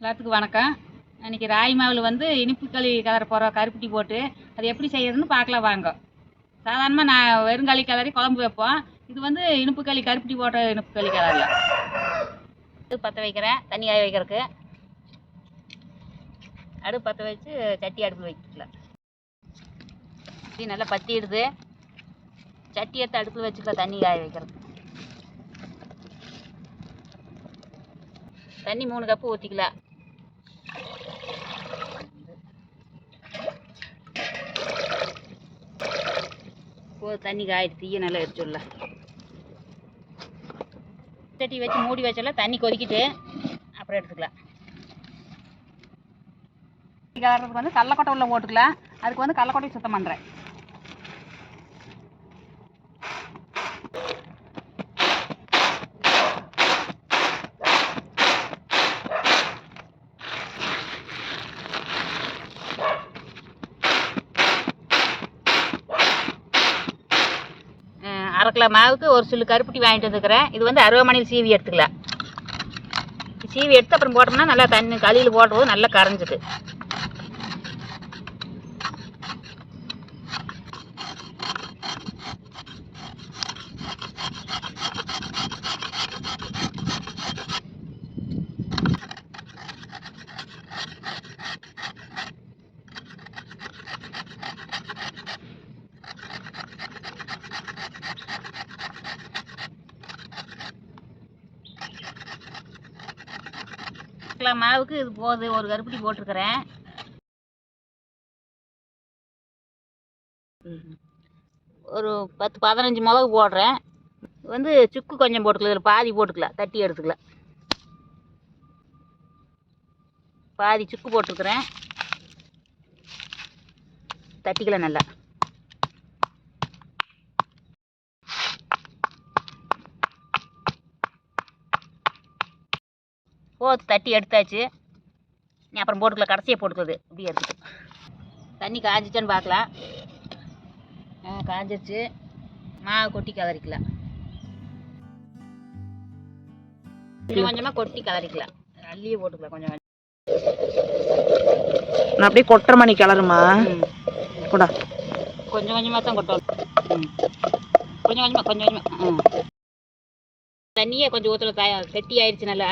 எல்லாத்துக்கும் வணக்கம். இன்னைக்கு ராகி மாவில் வந்து இனிப்பு களி கலர போகிறோம் கருப்பட்டி போட்டு. அது எப்படி செய்யறதுன்னு பார்க்கலாம் வாங்க. சாதாரணமாக நான் வெறுங்களி கலரி குழம்பு வைப்போம். இது வந்து இனிப்பு களி கருப்பட்டி போட்ட இனிப்பு களி கலரில் அடுப்பு பற்ற வைக்கிறேன். தண்ணி காய வைக்கிறதுக்கு. அடுப்பு பற்ற வச்சு சட்டி அடுப்பில் வைக்கலாம். சட்டி நல்லா பற்றிடுது சட்டி எடுத்து அடுப்பில் வச்சுக்கலாம் தண்ணி காய வைக்கிறது தண்ணி மூணு கப்பு ஊற்றிக்கலாம் போ தண்ணி காயிட்டு தீய நல்லா எரிச்சுடல சட்டி வச்சு மூடி வச்சலாம் தண்ணி கொதிக்கிட்டு அப்புறம் எடுத்துக்கலாம். கலர்றதுக்கு வந்து கடலக்கொட்டை உள்ள போட்டுக்கலாம். அதுக்கு வந்து கடலக்கொட்டை சுத்தம் பண்ணுறேன் அரை கிலோ மாவுக்கு ஒரு சில்லு கருப்பட்டி வாங்கிட்டு வந்துக்கிறேன் இது வந்து அருவாமனையில் சீவி எடுத்துக்கலாம். சீவி எடுத்து அப்புறம் போட்டோம்னா நல்லா தண்ணி களியில் போடுறது நல்லா கரைஞ்சிது கிலோ மாவுக்கு இது போகுது ஒரு கருப்பட்டி போட்டிருக்கிறேன். ஒரு பத்து பதினஞ்சு மிளகு போடுறேன். வந்து சுக்கு கொஞ்சம் போட்டுக்கலாம் இதில் பாதி போட்டுக்கலாம் தட்டி எடுத்துக்கலாம் பாதி சுக்கு போட்டிருக்கிறேன். தட்டிக்கலாம் நல்லா. போத்து தட்டி எடுத்தாச்சு. நீ அப்புறம் போட்டுக்கலாம் கடைசியாக போட்டுக்கிறது. இப்படி எடுத்துட்டு. தண்ணி காஞ்சிச்சான்னு பார்க்கலாம். ஆ காஞ்சிருச்சு. மாவு கொட்டி கலரிக்கலாம் கொஞ்சம் கொஞ்சமாக கொட்டி கலரிக்கலாம் அள்ளியே போட்டுக்கலாம் கொஞ்சம் கொஞ்சம். நான் அப்படியே கொட்டுற மணி கிளறுமா. கொடா. கொஞ்சம் கொஞ்சமாக தான் கொட்டணும். ம். கொஞ்சம் கொஞ்சமாக கொஞ்சம் கொஞ்சமாக தண்ணியே கொஞ்சம் ஊற்றல கெட்டி ஆயிடுச்சு நல்லா.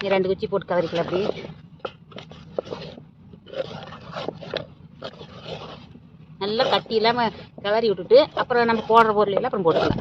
இது ரெண்டு குச்சி போட்டு கவரிக்கலாம் அப்படி நல்லா கட்டி இல்லாமல் கவரி விட்டுட்டு அப்புறம் நம்ம போடுற பொருள் எல்லாம் அப்புறம் போட்டுக்கலாம்.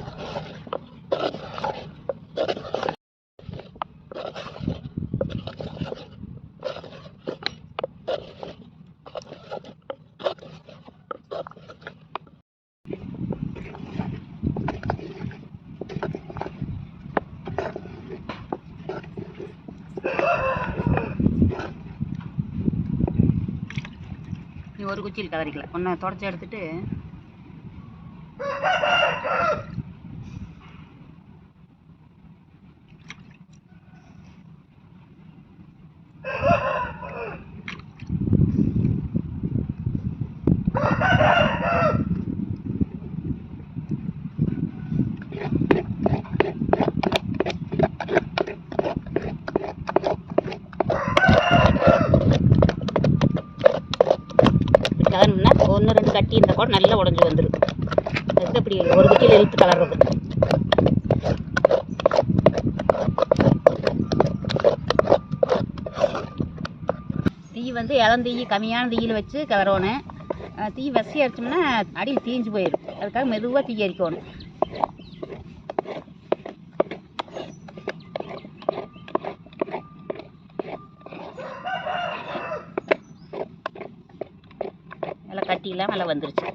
ஒரு குச்சியில் கலரிக்கலாம் ஒன்று தொடச்சி எடுத்துட்டு கலர்னா ஒன்று கூட நல்லா உடஞ்சி வந்துடும் அதுக்கு அப்படி ஒரு குச்சியில் இழுத்து கலர்றது? தீ வந்து இளந்தீ கம்மியான தீயில் வச்சு கிளறணும் தீ வசி அடிச்சோம்னா அடியில் தீஞ்சு போயிடும் அதுக்காக மெதுவாக தீ எரிக்கணும் நல்லா கட்டி நல்லா வந்துருச்சு.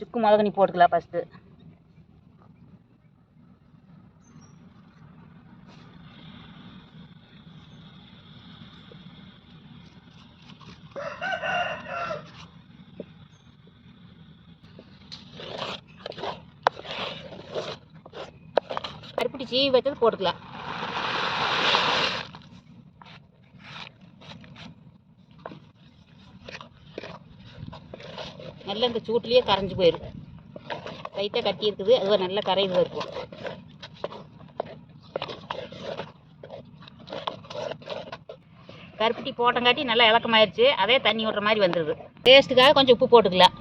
சுக்கு மிளகு நீ போட்டுக்கலாம் ஃபஸ்ட்டு கருப்பட்டி சீவி வச்சது போட்டுக்கலாம். நல்லா இந்த சூட்லேயே கரைஞ்சி போயிடும் லைட்டாக கட்டி இருக்குது. அது நல்லா கரையுது இருக்கும். கருப்பட்டி போட்டங்காட்டி நல்லா இலக்கமாயிருச்சு. அதே தண்ணி விட்ற மாதிரி வந்துடுது டேஸ்ட்டுக்காக கொஞ்சம் உப்பு போட்டுக்கலாம்.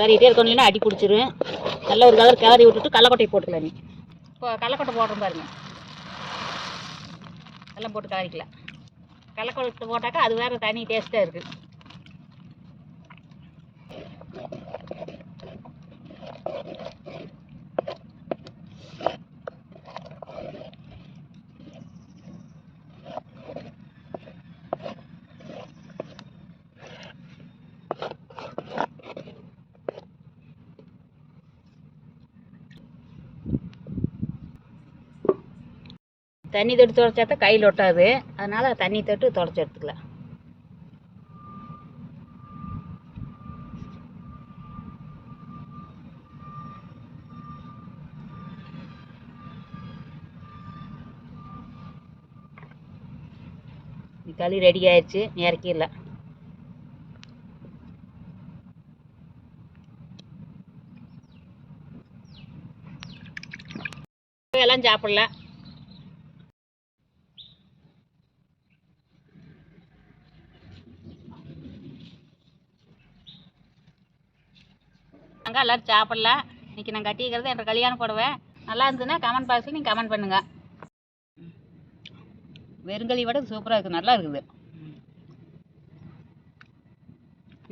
கிளறிட்டே இருக்கணும் இல்லைன்னா அடி பிடிச்சிரும். நல்ல ஒரு கலர் கிளறி விட்டுட்டு கடலக்கொட்டையை போட்டுக்கலாம் நீ. இப்போ கடலக்கொட்டை போடுறோம் பாருங்க. எல்லாம் போட்டு கலரிக்கலாம். கடலக்கொட்டை போட்டாக்கா அது வேறு தனி டேஸ்ட்டாக இருக்குது தண்ணி தொட்டு துடைச்சா தான் கையில் ஒட்டாது. அதனால் தண்ணி தொட்டு துடைச்சி எடுத்துக்கலாம். களி ரெடி ஆயிடுச்சு இறக்கிடலாம். எல்லாம் சாப்பிடலாம். நாங்கள் எல்லோரும் சாப்பிட்லாம் இன்றைக்கி நான் கட்டிக்கிறது என்ற கல்யாணம் புடவை. நல்லா இருந்ததுன்னா கமெண்ட் பாக்ஸில் நீங்கள் கமெண்ட் பண்ணுங்கள் வெறுங்களி விட சூப்பராக இருக்குது நல்லா இருக்குது.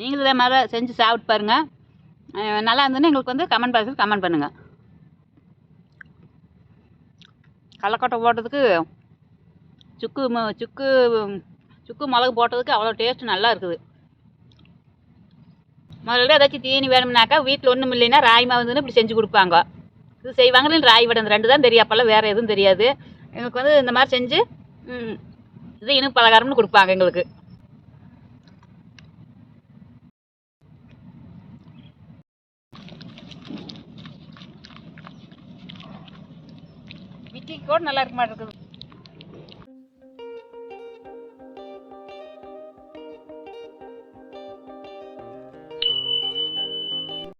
நீங்களும் இதே மாதிரி செஞ்சு சாப்பிட்டு பாருங்கள் நல்லா இருந்ததுன்னா எங்களுக்கு வந்து கமெண்ட் பாக்ஸில் கமெண்ட் பண்ணுங்கள் கடலக்கொட்டை போட்டதுக்கு சுக்கு சுக்கு சுக்கு மிளகு போட்டதுக்கு அவ்வளோ டேஸ்ட் நல்லா இருக்குது. முதல்ல ஏதாச்சும் தீனி வேணும்னாக்கா வீட்டில் ஒன்றும் இல்லைன்னா ராய் மாவுன்னு இப்படி செஞ்சு கொடுப்பாங்க. இது செய்வாங்க இல்லை ராய் வடை ரெண்டு தான் தெரியும். அப்போல்லாம் வேறு எதுவும் தெரியாது. எங்களுக்கு வந்து இந்த மாதிரி செஞ்சு இது இனிப்பு பலகாரம்னு கொடுப்பாங்க எங்களுக்கு. இட்லிக்கு கூட நல்லா இருக்க மாட்டேங்குது.